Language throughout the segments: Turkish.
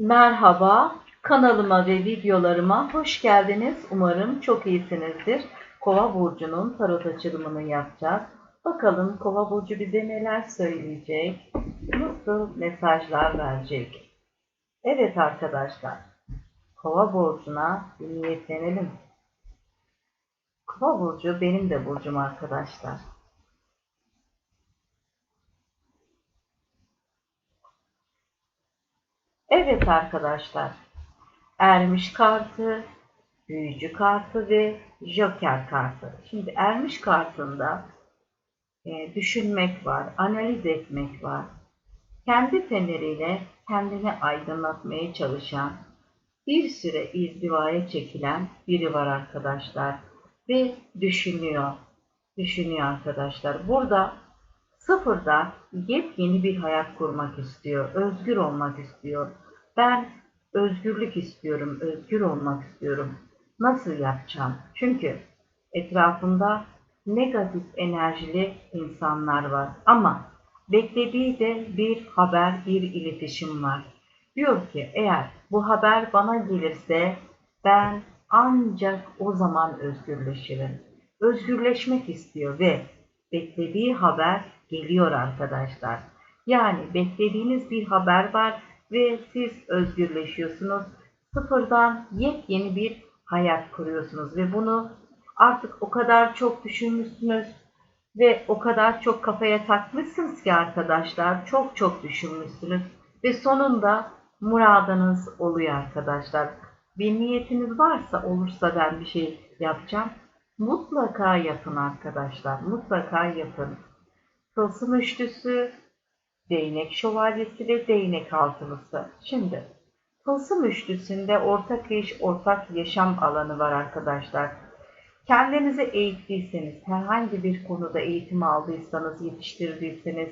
Merhaba, kanalıma ve videolarıma hoş geldiniz. Umarım çok iyisinizdir. Kova burcunun tarot açılımını yapacağız. Bakalım Kova burcu bize neler söyleyecek? Nasıl mesajlar verecek? Evet arkadaşlar. Kova burcuna niyetlenelim. Kova burcu benim de burcum arkadaşlar. Evet arkadaşlar. Ermiş kartı, büyücü kartı ve joker kartı. Şimdi ermiş kartında e, düşünmek var, analiz etmek var. Kendi feneriyle kendini aydınlatmaya çalışan, bir süre izdivaya çekilen biri var arkadaşlar. Ve düşünüyor. Düşünüyor arkadaşlar. Burada sıfırdan yepyeni bir hayat kurmak istiyor. Özgür olmak istiyor. Ben özgürlük istiyorum. Özgür olmak istiyorum. Nasıl yapacağım? Çünkü etrafında negatif enerjili insanlar var. Ama beklediği de bir haber, bir iletişim var. Diyor ki eğer bu haber bana gelirse ben ancak o zaman özgürleşirim. Özgürleşmek istiyor ve beklediği haber geliyor arkadaşlar. Yani beklediğiniz bir haber var ve siz özgürleşiyorsunuz. Sıfırdan yepyeni bir hayat kuruyorsunuz ve bunu artık o kadar çok düşünmüşsünüz ve o kadar çok kafaya takmışsınız ki arkadaşlar. Çok çok düşünmüşsünüz ve sonunda muradınız oluyor arkadaşlar. Bir niyetiniz varsa olursa ben bir şey yapacağım. Mutlaka yapın arkadaşlar. Mutlaka yapın. Tılsım üçlüsü, değnek şövalyesi ve değnek altılısı. Şimdi tılsım üçlüsünde ortak iş, ortak yaşam alanı var arkadaşlar. Kendinizi eğittiyseniz, herhangi bir konuda eğitim aldıysanız, yetiştirdiyseniz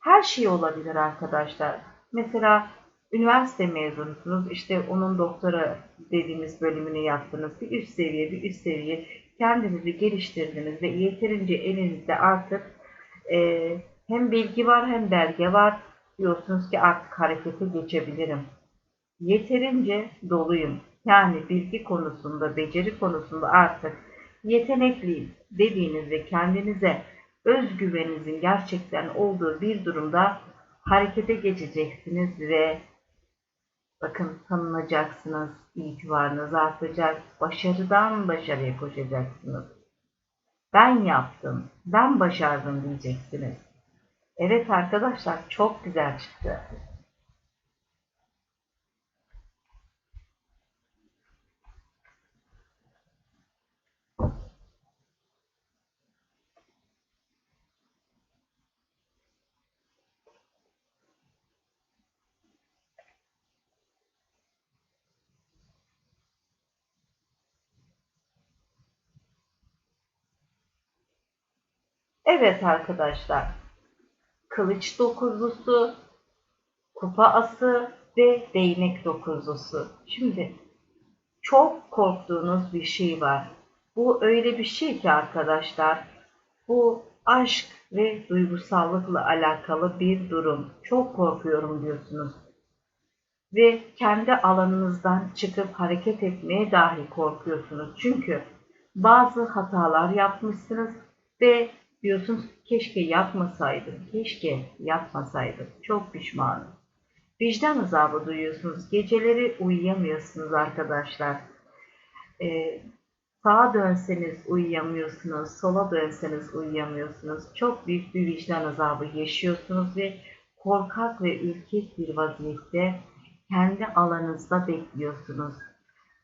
her şey olabilir arkadaşlar. Mesela üniversite mezunusunuz, işte onun doktora dediğimiz bölümünü yaptınız, bir üst seviye, bir üst seviye kendinizi geliştirdiniz ve yeterince elinizde artık e, hem bilgi var hem belge var. Diyorsunuz ki artık harekete geçebilirim. Yeterince doluyum. Yani bilgi konusunda, beceri konusunda artık yetenekliyim dediğinizde kendinize özgüveninizin gerçekten olduğu bir durumda harekete geçeceksiniz ve bakın tanınacaksınız, itibarınız artacak, başarıdan başarıya koşacaksınız. Ben yaptım, ben başardım diyeceksiniz. Evet arkadaşlar çok güzel çıktı. Evet arkadaşlar. Kılıç dokuzlusu, kupa ası ve değnek dokuzlusu. Şimdi çok korktuğunuz bir şey var. Bu öyle bir şey ki arkadaşlar. Bu aşk ve duygusallıkla alakalı bir durum. Çok korkuyorum diyorsunuz. Ve kendi alanınızdan çıkıp hareket etmeye dahi korkuyorsunuz. Çünkü bazı hatalar yapmışsınız ve Diyorsunuz keşke yapmasaydım, keşke yapmasaydım. Çok pişmanım. Vicdan azabı duyuyorsunuz. Geceleri uyuyamıyorsunuz arkadaşlar. Ee, sağa dönseniz uyuyamıyorsunuz, sola dönseniz uyuyamıyorsunuz. Çok büyük bir vicdan azabı yaşıyorsunuz ve korkak ve ürkek bir vaziyette kendi alanınızda bekliyorsunuz.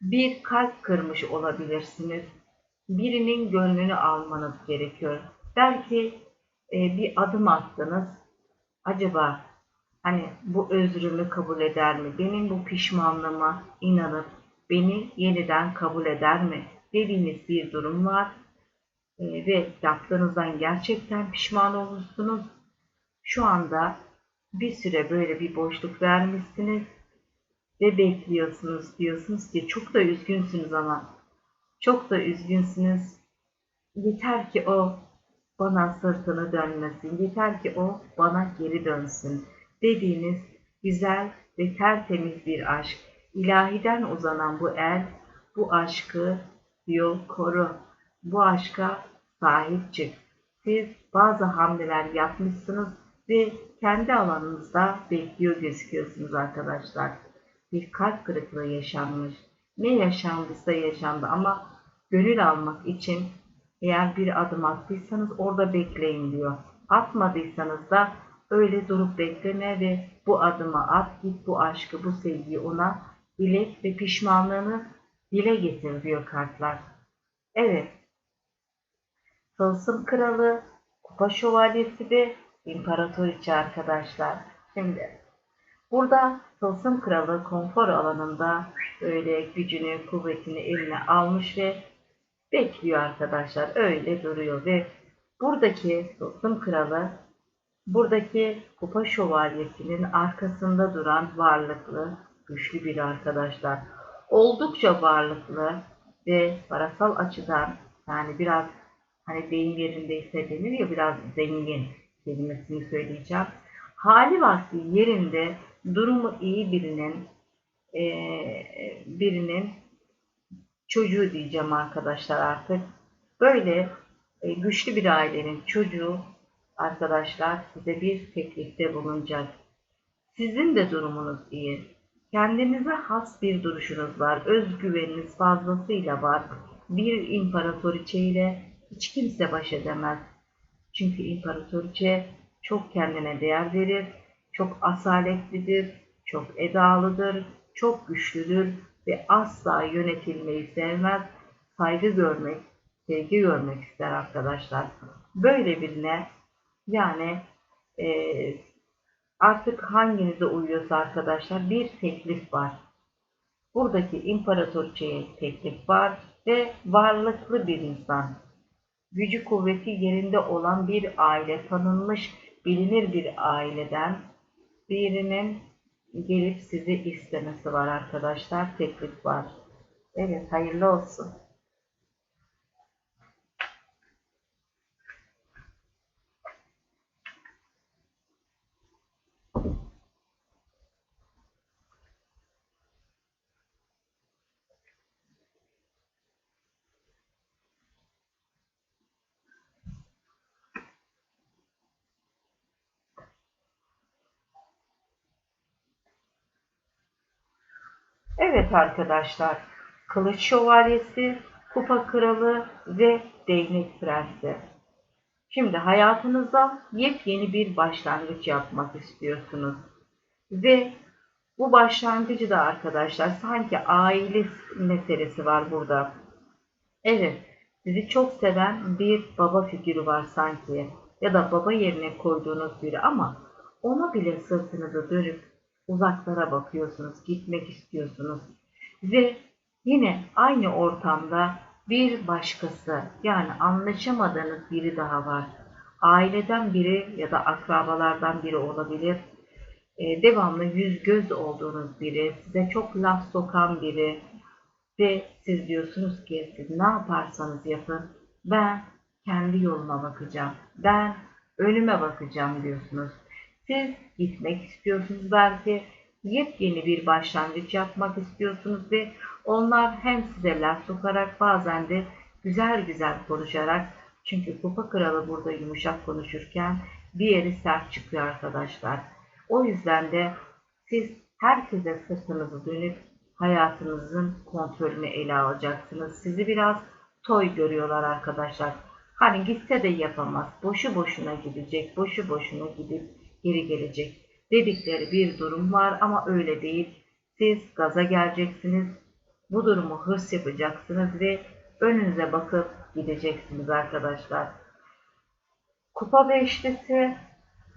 Bir kalp kırmış olabilirsiniz. Birinin gönlünü almanız gerekiyor. Belki e, bir adım attınız. Acaba hani bu özrümü kabul eder mi? Benim bu pişmanlığıma inanıp beni yeniden kabul eder mi? Dediğiniz bir durum var. E, ve yaptığınızdan gerçekten pişman olursunuz. Şu anda bir süre böyle bir boşluk vermişsiniz ve bekliyorsunuz diyorsunuz ki çok da üzgünsünüz ama çok da üzgünsünüz. Yeter ki o bana sırtını dönmesin, yeter ki o bana geri dönsün dediğiniz güzel ve tertemiz bir aşk. İlahiden uzanan bu el, bu aşkı diyor koru. Bu aşka sahip çık. Siz bazı hamleler yapmışsınız ve kendi alanınızda bekliyor gözüküyorsunuz arkadaşlar. Bir kalp kırıklığı yaşanmış. Ne yaşandıysa yaşandı ama gönül almak için eğer bir adım attıysanız orada bekleyin diyor. Atmadıysanız da öyle durup bekleme ve bu adımı at git bu aşkı bu sevgiyi ona ilet ve pişmanlığını dile getir diyor kartlar. Evet. Tılsım kralı, kupa şövalyesi de imparatoriçe arkadaşlar. Şimdi burada Tılsım kralı konfor alanında böyle gücünü, kuvvetini eline almış ve bekliyor arkadaşlar. Öyle duruyor ve buradaki Tılsım kralı buradaki kupa şövalyesinin arkasında duran varlıklı, güçlü bir arkadaşlar. Oldukça varlıklı ve parasal açıdan yani biraz hani deyim yerindeyse denir ya biraz zengin kelimesini söyleyeceğim. Hali vakti yerinde durumu iyi birinin e, birinin çocuğu diyeceğim arkadaşlar artık. Böyle e, güçlü bir ailenin çocuğu arkadaşlar size bir teklifte bulunacak. Sizin de durumunuz iyi. Kendinize has bir duruşunuz var. Özgüveniniz fazlasıyla var. Bir imparatoriçe ile hiç kimse baş edemez. Çünkü imparatoriçe çok kendine değer verir, çok asaletlidir, çok edalıdır, çok güçlüdür ve asla yönetilmeyi sevmez, saygı görmek, sevgi görmek ister arkadaşlar. Böyle birine yani e, artık hanginize uyuyorsa arkadaşlar bir teklif var. Buradaki imparatoriçeye teklif var ve varlıklı bir insan. Gücü kuvveti yerinde olan bir aile, tanınmış, bilinir bir aileden birinin gelip sizi istemesi var arkadaşlar. Teklif var. Evet hayırlı olsun. Evet arkadaşlar, Kılıç Şövalyesi, Kupa Kralı ve Değnek Prensi. Şimdi hayatınızda yepyeni bir başlangıç yapmak istiyorsunuz. Ve bu başlangıcı da arkadaşlar sanki aile meselesi var burada. Evet, sizi çok seven bir baba figürü var sanki. Ya da baba yerine koyduğunuz biri ama ona bile sırtınızı dönüp uzaklara bakıyorsunuz, gitmek istiyorsunuz. Ve yine aynı ortamda bir başkası yani anlaşamadığınız biri daha var. Aileden biri ya da akrabalardan biri olabilir. Ee, devamlı yüz göz olduğunuz biri, size çok laf sokan biri ve siz diyorsunuz ki siz ne yaparsanız yapın ben kendi yoluma bakacağım. Ben önüme bakacağım diyorsunuz. Siz gitmek istiyorsunuz belki. Yepyeni bir başlangıç yapmak istiyorsunuz ve onlar hem size laf sokarak bazen de güzel güzel konuşarak çünkü kupa kralı burada yumuşak konuşurken bir yeri sert çıkıyor arkadaşlar. O yüzden de siz herkese sırtınızı dönüp hayatınızın kontrolünü ele alacaksınız. Sizi biraz toy görüyorlar arkadaşlar. Hani gitse de yapamaz. Boşu boşuna gidecek, boşu boşuna gidip geri gelecek dedikleri bir durum var ama öyle değil. Siz gaza geleceksiniz. Bu durumu hırs yapacaksınız ve önünüze bakıp gideceksiniz arkadaşlar. Kupa beşlisi,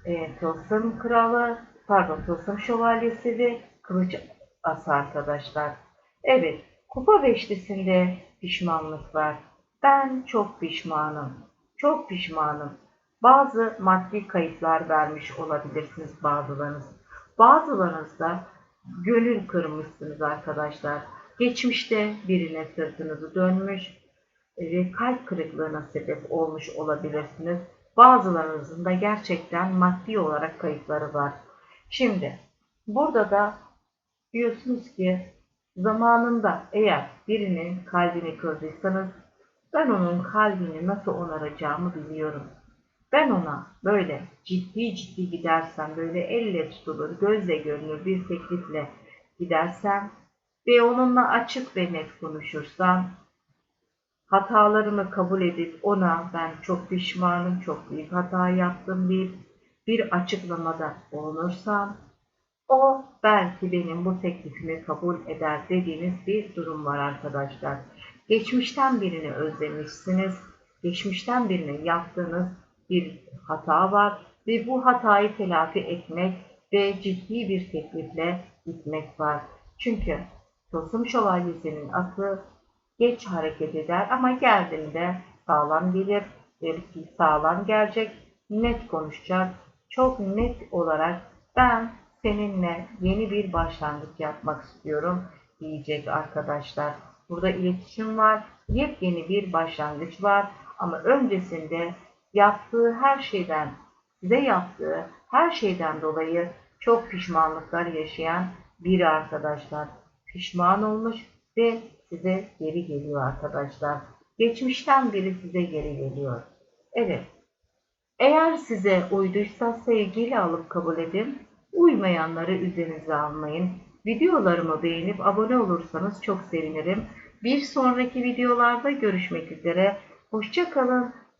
e, Tılsım Kralı, pardon Tılsım Şövalyesi ve Kılıç Ası arkadaşlar. Evet, Kupa beşlisinde pişmanlık var. Ben çok pişmanım. Çok pişmanım. Bazı maddi kayıplar vermiş olabilirsiniz bazılarınız. Bazılarınız da gönül kırmışsınız arkadaşlar. Geçmişte birine sırtınızı dönmüş ve kalp kırıklığına sebep olmuş olabilirsiniz. Bazılarınızın da gerçekten maddi olarak kayıpları var. Şimdi burada da Diyorsunuz ki zamanında eğer birinin kalbini kırdıysanız ben onun kalbini nasıl onaracağımı biliyorum. Ben ona böyle ciddi ciddi gidersem, böyle elle tutulur, gözle görünür bir teklifle gidersem ve onunla açık ve net konuşursam, hatalarımı kabul edip ona ben çok pişmanım, çok büyük hata yaptım deyip bir açıklamada bulunursam, o belki benim bu teklifimi kabul eder dediğiniz bir durum var arkadaşlar. Geçmişten birini özlemişsiniz. Geçmişten birine yaptığınız bir hata var ve bu hatayı telafi etmek ve ciddi bir teklifle gitmek var. Çünkü Tılsım Şövalyesi'nin aklı geç hareket eder ama geldiğinde sağlam gelir, sağlam gelecek, net konuşacak, çok net olarak ben seninle yeni bir başlangıç yapmak istiyorum diyecek arkadaşlar. Burada iletişim var, yepyeni bir başlangıç var ama öncesinde yaptığı her şeyden, size yaptığı her şeyden dolayı çok pişmanlıklar yaşayan biri arkadaşlar. Pişman olmuş ve size geri geliyor arkadaşlar. Geçmişten biri size geri geliyor. Evet. Eğer size uyduysa sevgiyle alıp kabul edin. Uymayanları üzerinize almayın. Videolarımı beğenip abone olursanız çok sevinirim. Bir sonraki videolarda görüşmek üzere. Hoşça kalın.